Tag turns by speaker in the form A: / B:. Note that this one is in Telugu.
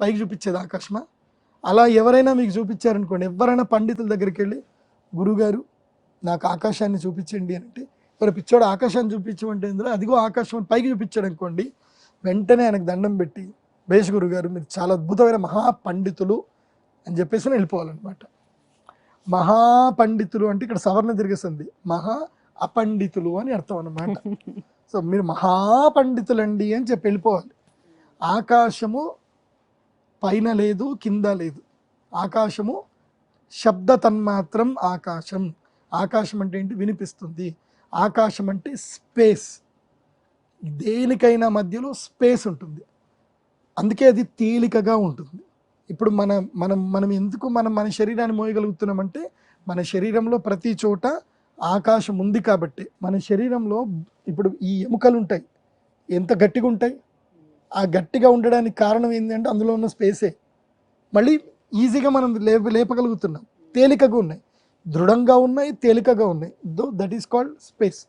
A: పైకి చూపించేది ఆకాశమా? అలా ఎవరైనా మీకు చూపించారనుకోండి ఎవరైనా పండితుల దగ్గరికి వెళ్ళి గురుగారు నాకు ఆకాశాన్ని చూపించండి అని అంటే మరి పిచ్చోడు ఆకాశాన్ని చూపించమంటే ఇందులో అదిగో ఆకాశం పైకి చూపించాడు అనుకోండి వెంటనే ఆయనకు దండం పెట్టి బేష్ గురుగారు మీరు చాలా అద్భుతమైన మహాపండితులు అని చెప్పేసి వెళ్ళిపోవాలన్నమాట. మహాపండితులు అంటే ఇక్కడ సవర్ణ తిరిగేస్తుంది మహా అపండితులు అని అర్థం అన్నమాట. సో మీరు మహాపండితులండి అని చెప్పి వెళ్ళిపోవాలి. ఆకాశము పైన లేదు కింద లేదు. ఆకాశము శబ్ద తన్మాత్రం ఆకాశం. ఆకాశం అంటే ఏంటి? వినిపిస్తుంది. ఆకాశం అంటే స్పేస్. దేనికైనా మధ్యలో స్పేస్ ఉంటుంది. అందుకే అది తేలికగా ఉంటుంది. ఇప్పుడు మన మనం మనం ఎందుకు మనం మన శరీరాన్ని మోయగలుగుతున్నామంటే మన శరీరంలో ప్రతి చోట ఆకాశం ఉంది కాబట్టి మన శరీరంలో ఇప్పుడు ఈ ఎముకలు ఉంటాయి ఎంత గట్టిగా ఉంటాయి ఆ గట్టిగా ఉండడానికి కారణం ఏంటంటే అందులో ఉన్న స్పేసే. మళ్ళీ ఈజీగా మనం లేప లేపగలుగుతున్నాం. తేలికగా ఉన్నాయి. దృఢంగా ఉన్నాయి తేలికగా ఉన్నాయి. Though that is called space